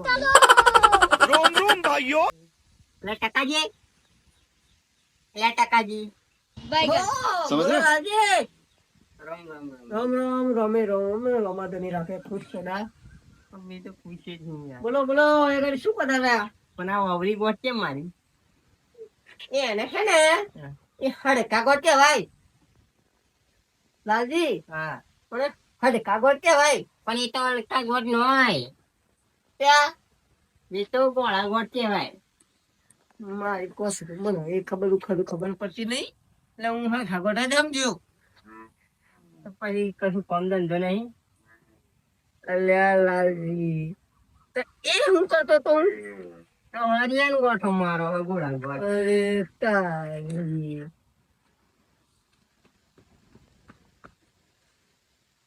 રોમ રોમ ભાઈઓ લે ટકાજી લે ટકાજી રોમ રોમ રમે રોમ રમાતો નહીં રાખે ખુશ છો ના અમે તો પૂછે જ નહીં બોલો બોલો એ શું કરતા હતા પણ આ વાવરી ગોટ કેમ મારી એને છે ને એ હડકા ગોટ કેવાય લાલજી હા પણ હડકા ગોટ કેવાય પણ એ તો હડકા ગોટ ન હોય એ તો ગોળા ગોટ કહેવાય. મારી કોસ મને એ ખબર ખરું ખબર પડતી નહીં. એટલે હું હડકા ગોટ જ સમજ્યો પછી કશું કામ ધંધો નહીં. અલ્યા લાલજી. તો એ હું કરતો તો? હરિયાન ગોઠો મારો ગોળા ગોટ અરે તારી.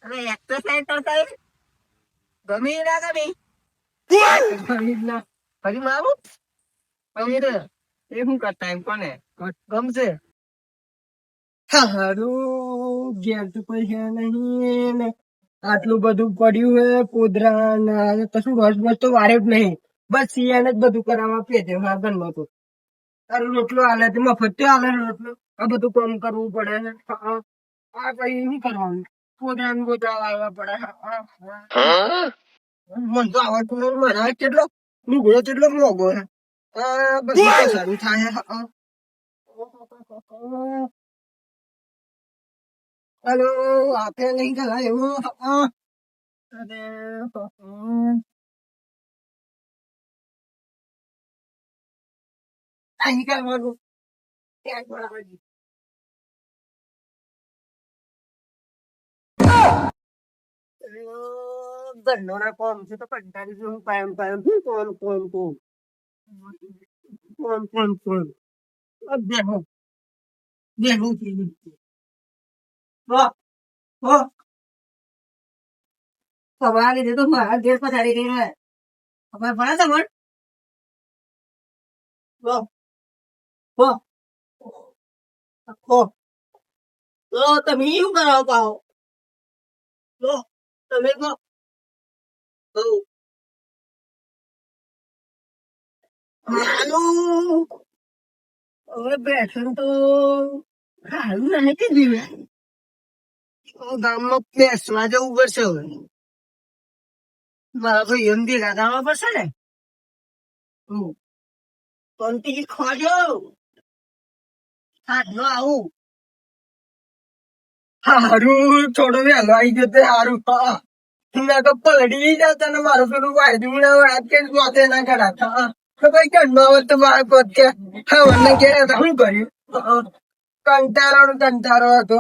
હવે એક્સરસાઇઝ તો ગમી ના ગમી. ફરી મારું ફરી એ શું કરતા એમ કોને? ગમશે? હારું ઘેર તો પૈસા નહીં ને. આટલું બધું પડ્યું હે પોદરા ને કશું રસ બસ તો વારે જ નહીં. બસ સિયાને જ બધું કરાવવા પે છે માગનમાં તો. તારો રોટલો હાલે તે મફત તો હાલે રોટલો. આ બધું કામ કરવું પડે આ પછી શું કરવાનું. પોદરા ને બોદરા લાવવા પડે હા, હા. મન તો આવડતું નહીં મારા કેટલો લુગડો કેટલો મોંઘો છે આ બધું તો સારું થાય હા. હેલો આપે નહીં કરાય એવું હા. અરે હા. અહીં કરવાનું ત્યાં અરે, કોમ છે તો કંટાળી હું કાયમ કાયમ. શું કોમ કોમ કોમ? કોમ કોમ કોમ? બેહો. બેહો થઈ ગયું છે. સવારે લીધે તો મારા ઘેર પધારી ગઈ હે ખબર પડે તમને? વાહ વાહ વાહ તો તમે શું કરાવો પાઓ લો તમે. હાલો. તો ગામમાં બેસવા જવું પડશે હવે. મારા તો એમ બી થવા પડશે ને. હમ. શાંતિથી ખોજો. હાથનો આવું. હારું, થોડો વહેલો આવી ગયો હારું. હા. મેં તો પલડી જતા ને મારું પેલું વાયદું ના વાત કે માથે ના કરાતા. તો કઈ ઘરમાં આવત તો મારા પોત કે. હા મને કે શું કર્યું? કંટારો ને હતો.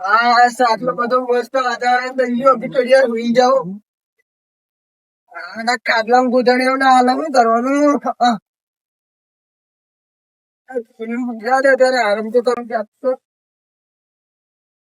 હા સાતલો બધો મસ્ત વાતાવરણ થઈ ગયો ભીતોડિયા હોઈ જાઓ આના ખાટલામાં ગોધણીઓ ના હાલ શું કરવાનું? હે. આરામ તો કરું જાત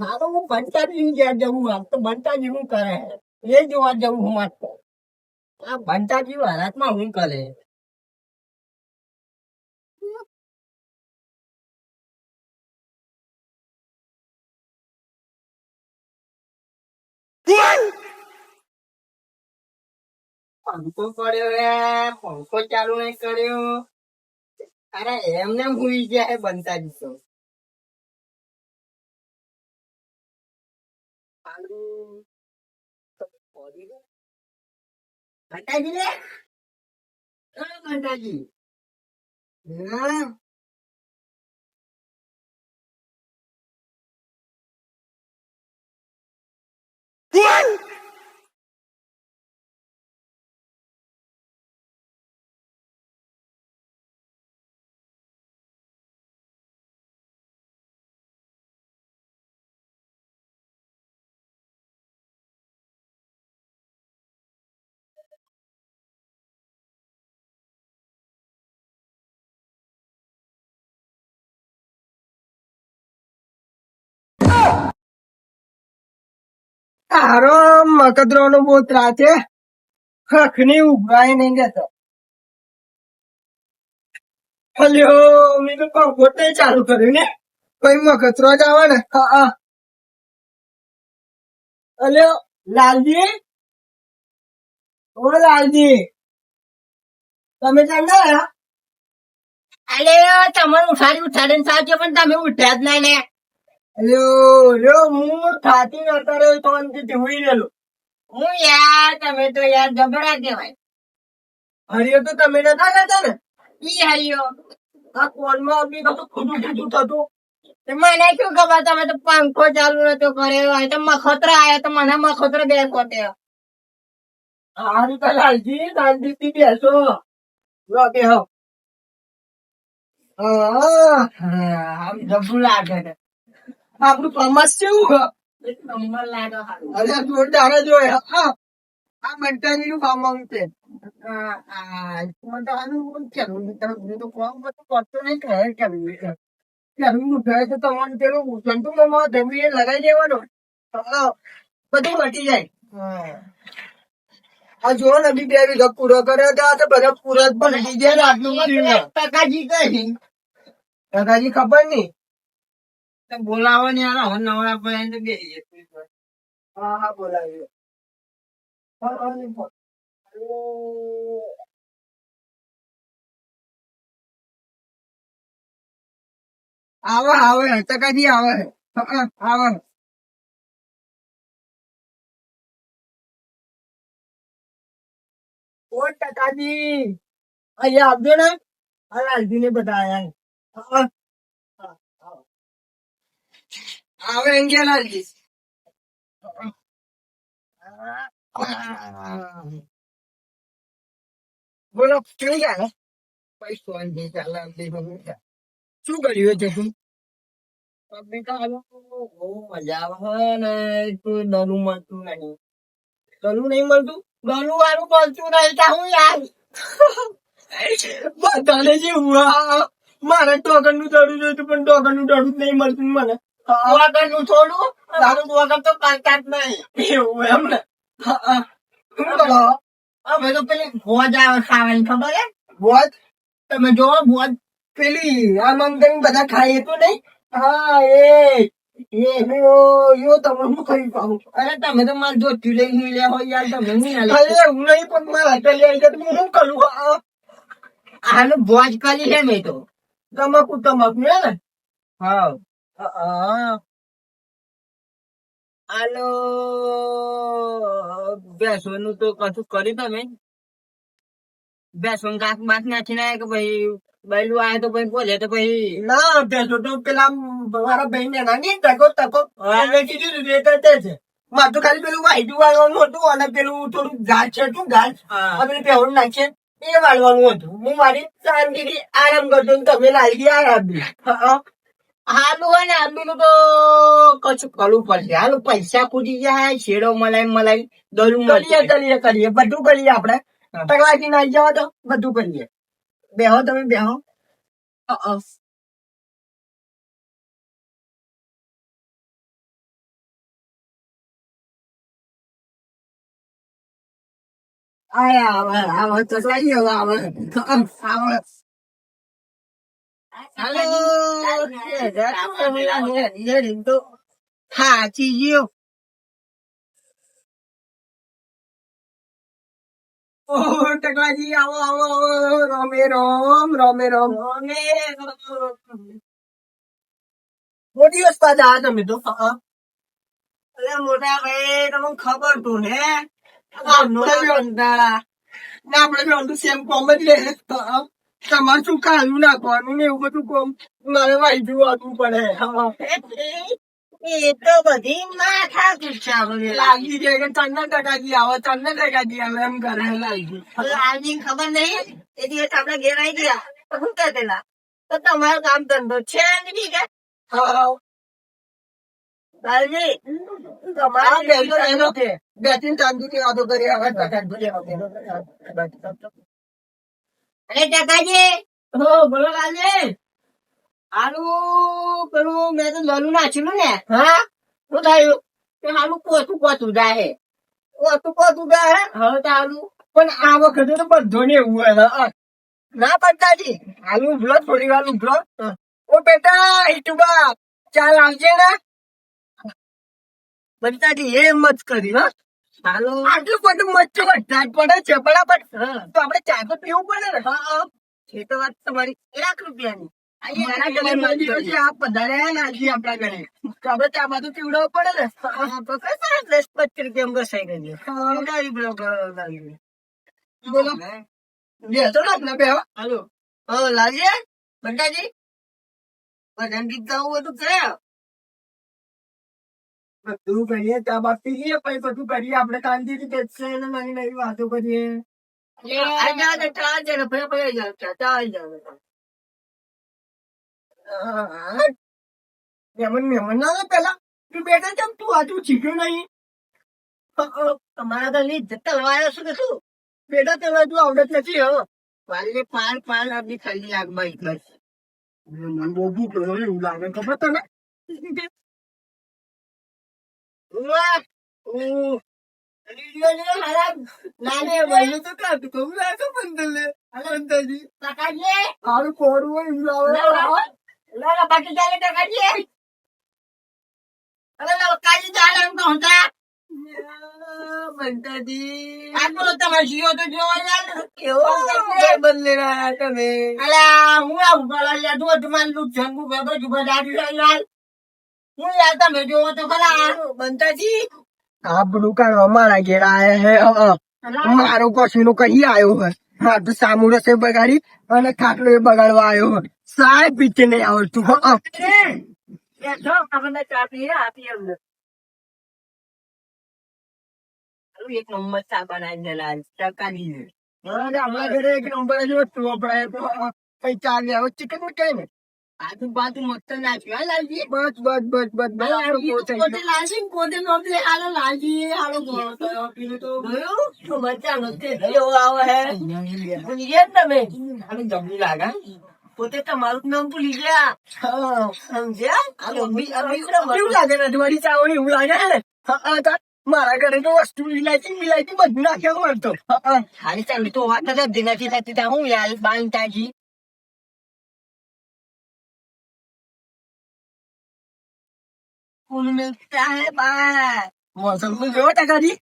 મારો હું બંટાજી જ્યાં જવું આમ તો બંટાજી હું કરે. એ જોવા જવું હું વાત તો. આ બંટાજી ભારતમાં હું કરે. પંખો પડ્યો રે, પંખો ચાલુ નહીં કર્યો. અરે એમને હુઈ જાય બંટાજી તો lalu apa dia ni? Mata. Ah, What? તારો મકદરો નો બહુ છે. ખખની ઉભરાય નહીં જતો હલ્યો મેં તો પંખોટ ચાલુ કર્યું ને. કોઈ મકતરો જ આવે ને. હા હલ્યો લાલજી? ઓ લાલજી. તમે ચાંદા આયા અલે તમારે ઉઠાડી, ઉઠાડીને સાચો પણ તમે ઉઠ્યા જ નહીં ને. લ્યો હું થાતી નતા રહ્યો હું યાર, તમે તો યાર જબરા કહેવાય. હરિયો તો તમે નતા કરતા ને? ઈ હરિયો શું ખબર, તમે તો પંખો ચાલુ નતો કર્યો હોય મખોતરા આયા તો મને મખોતરા બે ખોટે હારું તો લાલજી શાંતિથી બેસો. લો બેહો. આમ જબુ લાગે છે. આપણું ફેમસ કેવું એક નંબર લાગે અરે જોરદાર જ હા. આ મંટાની નું ફાર્મ છે. આ- આ તો આનું હું કેવું નહીં, તમે બીજું તો બધું મટી જાય. હા. આ જો ને બી બે વીઘા પૂરો કર્યો તો તો બધા પૂરા પણ આટલું કરીને ટકાજી કઈ કાકાજી ખબર નહીં. બોલાવો ને યાર નવરા પડે તો. હા હા. આવે આવે ટકાજી આવે આવે ઓ ટકાજી અહીંયા આપજો ને. હા લાલજી ને બધા આયા હા, હા, હા. આવે એમ કે લાલજી બોલો, કેવું અંગે શું કર્યું છે તું મજા મળતું નહીં. તનું નહીં મળતું? દરું વાળું મળતું નહીં, તો હું યાર? બધાને જે મારે ટોકનનું દડું જોઈતું, પણ ટોકનનું દડું નહીં મળતું મને. વગરનું થોડું તારું વગર તો કાંઈ નહીં. એવું એમ ને? હા, હા. શું કરો? હવે તો પેલી ભોજ આવે ખાવાની ખબર હે ભોજ તમે જોવો ભોજ પેલી આ મમદાની બધા ખાય તો નહીં? હા એ એ યો તમે હું ખાઈ પાઉં અરે તમે તો મારે જોતી લઈ મળ્યા હોય યાર તમે નહીં અરે એવું નહીં પણ મારા હાથે લઈ હું શું કરું? હા હાલો ભોજ કરી છે મેં તો. તમાકુ તમાકુ હે ને? હા. હાલો. બેસવાનું તો કશું કર્યું તમે? બેસવાનું કાંક બાક નાખી ના કે ભાઈ બૈલું આવે તો ભાઈ બોલે તો ભાઈ ના બેસો તો પેલા મારા ભાઈ ને નાની તકો તકો કીધું તું એ કરતે છે. મારે તો ખાલી પેલું વાઈટું વાળવાનું હતું અને પેલું થોડું ઘાસ છે શું ઘાસ. આ પેલું નાખીએ. એ વાળવાનું હતું. હું મારી શાંતિથી આરામ કરતો તમે લાલગી આરામ. હાલું હોય ને આલું તો કશું કરવું પડશે. હાલું પૈસા કૂદી જાય શેડો મલાઈ મલાઈ દોરું કરીએ કરીએ કરીએ. બધું કરીએ આપણે. ટકલાકી નાઈ જવા તો બધું કરીએ. બેહો તમે બેહો. આયા આવે આવે તો લઈ આવે. આવે આવે. હાલો હાચી ગયો ટકલાજી આવો આવો આવો રોમે રોમ રોમે રોમ મોટી વસ્તા જા તમે તો અરે મોટા ભાઈ તમને ખબર તું ને આપણે સેમ કોમ જ લે. તમારે શું કાઢ્યું નાખવાનું ને એવું બધું કોમ? મારે વાંચવું જોવાનું પડે. એ તો બધી માથા ગુસ્સા લાગી જાય કે ચંદન ટકાજી આવે ચંદન ટકાજી આવે એમ કરે લાગી. ખબર નહીં? એ દિવસ આપણે ઘેર આવી ગયા. શું કહેતેલા તો તમારો કામ ધંધો છે નહીં કે? હા. લાલજી હા, તમારે બેસો, બેસો કે. વાતો કરી આવે. અરે ટકાજી હો બોલો લાલજી. આનું પેલું મેં તો લોલું નાખ્યું ને. હા? શું થયું? કે હાલું પોતું પોતું જાય પોતું પોતું જાય હવે તો પણ આ વખતે તો બધો ને એવું હોય. ના પડતાજી. આલુ ઉભલો થોડી વાર ઉભલો. ઓ બેટા ઈટુબા ચાલ આવજે ને. પડતાજી એ મત કરી હા. આટલું બધું મચ્છો બધા જ પડે છે બરાબર? તો આપણે ચા તો પીવું પડે ને? હા, હા. એ તો વાત તમારી. લાખ રૂપિયાની. લાલજી બંટાજી? ભજન ગીત ગાવું બધું કરે? બધું કરીએ ચા બા પીએ પછી બધું કરીએ. આપણે શાંતિથી બેસશે અને નવી નવી વાતો કરીએ. ને પેલા. તું બેટા કેમ? તું આજુ શીખ્યું નહીં. તમારા તો ની જતા શું કશું શું? બેટા તલવાર તું આવડત નથી હો. વાલી પાન પાન આપી ખાલી આગમાં એટલા છે મને બહુ ભૂખ લાગે એવું લાગે ખબર તને? બાકી ચાલે કાકાજી અરે કાજી ચાલે એમ તો હતા બંતાજી આ બોલો તમારે જીઓ તો જોવા કેવો બદલે રહ્યા તમે? અલા હું આવું બોલા યાર તું તમારે લુક જંગુ બે બધું બધા લાલ. હું યાર તમે જોવો તો ખરા. બંતાજી મારા ઘેર આયા હે. મારો કશું નું કઈ આવ્યો હા. તો સામુ રસે બગાડી અને ખાટલો એ બગાડવા આવ્યો સાહેબ પીછે નહીં આવડતું એક નંબર ચા બનાવીને લાલ ટકાની આપણા ઘરે એક નંબર જ વસ્તુ વપરાય તો અ, કઈ ચાલે હવે ચિકન મીઠાઈ કઈ ને. આજુ બાજુ મસ્ત નાખ્યું લાલજી? બસ બસ બસ બસ પોતે. લાલજી પોતે નોકરી હાલો લાલજી હાલો ગોળો. પેલું તો ગયું તો. મજાનો તે કેવો આવે હે. ભૂલી તમે? હાલો જબરી લાગે પોતે તમારું નામ ભૂલી ગયા. સમજ્યા? ચાવણી એવું લાગે ને? મારા ઘરે તો વસ્તુ ઇલાયચી મિલાયચી બધું નાખ્યા મળતો. હારી ચાલી તો વાત નથી નથી થતી. હું યાર બાંધતાજી. ફૂલ મિલતા હે બા મોસમ તો જોવો ટકાજી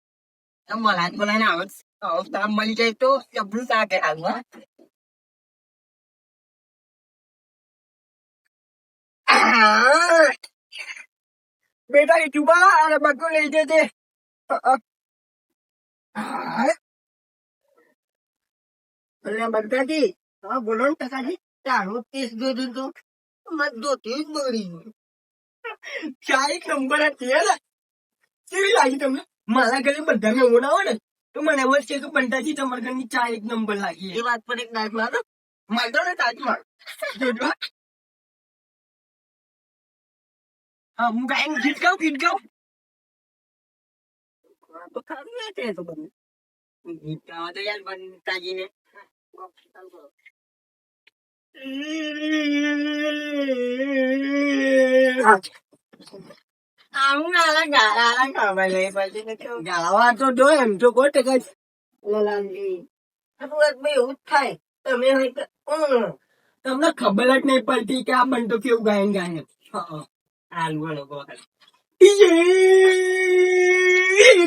મલાજ બોલાને આવત આવતા મળી જાય તો જબરું સાકે હાલમાં આ. બેટા એ ચૂપા અને બકો લઈ જજે હા, હા. હા. એટલે બધાથી હા બોલો ને ટકાજી તારું પીસ દોધું તો મત દોતી જ બગડી. ચા એક નંબર હતી હે કેવી લાગી તમને? મારા ઘરે બધા મહેમાન આવે ને તો મને એમ છે કે બંટાજી તમારા ઘરની ચા એક નંબર લાગી એ વાત પર એક દાંત મારો મારતો ને તાજમાં જોજો હા. હા હું ગાયન ગીત ગાઉં ગીત ગાઉં તો ખાવી ના તો બધું. ગીત ગાવા તો યાર બનતાજીને આવું એવું જ થાય તમે. તમને ખબર જ નહીં પડતી કે આ બંટો કેવું ગાયન ગાય હાલ બોલો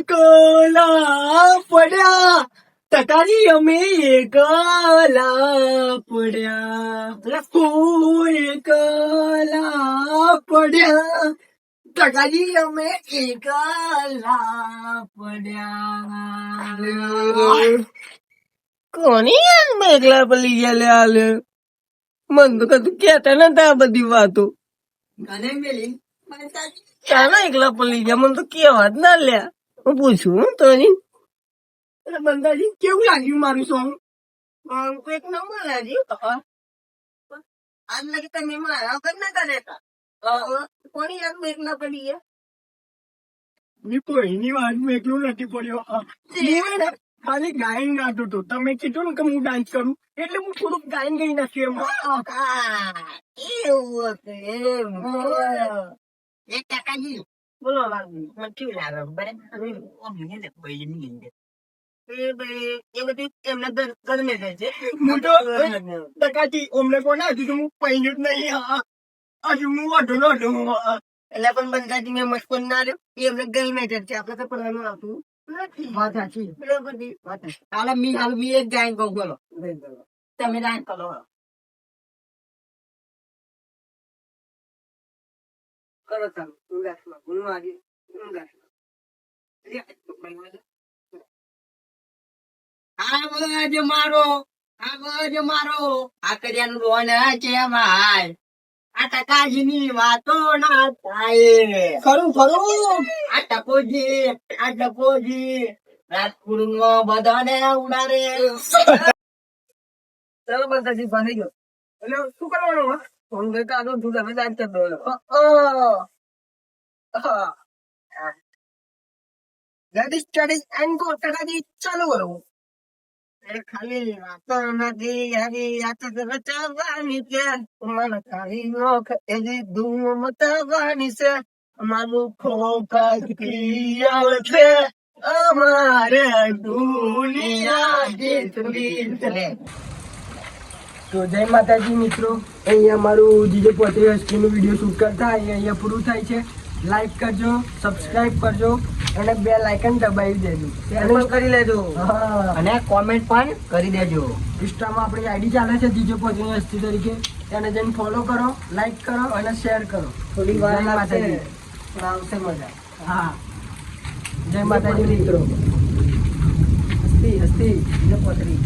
કોલા પડ્યા ટકાજી અમે એકલા પડ્યા. કોઈ એકલા પડ્યા. ટકાજી અમે એકલા પડ્યા. કોની યાર મેઘલા પલી ગયા લે હાલ? મન તો કતું કેતા નતા આ બધી વાતો. અને મેલી? ચાલો એકલા પલી ગયા. મને તો કેવા જ ના લ્યા. હું પૂછું તો નહીં એટલે બંદાજી કેવું લાગ્યું મારું સોંગ એક નંબર લાગ્યું? આજ લગી તમે મારા વગર નતા રહેતા. કોની યાર મેઘલા પડી ગયા મેં કોઈની વાતમાં એકલું નથી પડ્યો. ખાલી ગાયન ગાતું હતું. તમે કીધું ને કે હું ડાન્સ કરું એટલે હું થોડુંક ગાયન ગઈ નથી એમ. આ. એવું બોલો મને કેવું લાગે બરાબર. એ બધી એમના ઘર- છે. હું તો ટકાથી અમને કોણ હજુ તો હું જ નહીં હજુ હું નો. એટલે પણ બંધાતી મેં મસ્કોન ના રહ્યો એ એમને ગર્લ મેટર છે. આપણે તો પડવાનું આવતું વાત સાચી. બરોબર વાત છે. મી હાલ મી એક કહું બોલો. તમે કરો કરો ચાલો. હું ગાસમાં હું આગે હું ગાસમાં આ બાજ મારો આ બાજ મારો. આ કર્યાનું લોન છે માય આ ટકાજીની વાતો ના થાય. ખરું ખરું. આ ટકોજી આ ટકોજી રાજપુરમાં બધાને ઉડાડે. ચાલો બંધાજી બની ગયો. એટલે શું કરવાનું ફોન ગઈ કાઢો તું તમે દાંત કરતો ચાલુ કરવું તો અમારું દુનિયા જીતવી તો જય માતાજી મિત્રો, અહીંયા અમારું જીજે પોતે નું વીડિયો શૂટ કરતા, અહીંયા પૂરું થાય છે. લાઈક કરજો સબસ્ક્રાઇબ કરજો અને બે લાઇકન દબાવી દેજો. શેર પણ કરી લેજો. અને કોમેન્ટ પણ કરી દેજો. ઇન્સ્ટામાં આપણી આઈડી ચાલે છે જીજો હસ્તી તરીકે. એને જઈને ફોલો કરો લાઈક કરો અને શેર કરો. થોડી વાર માતાજી. આવશે મજા. હા. જય માતાજી. મિત્રો. હસ્તી હસ્તી ને પોતરી.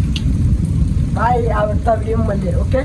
બાય આવતા વીડિયો મળીએ ઓકે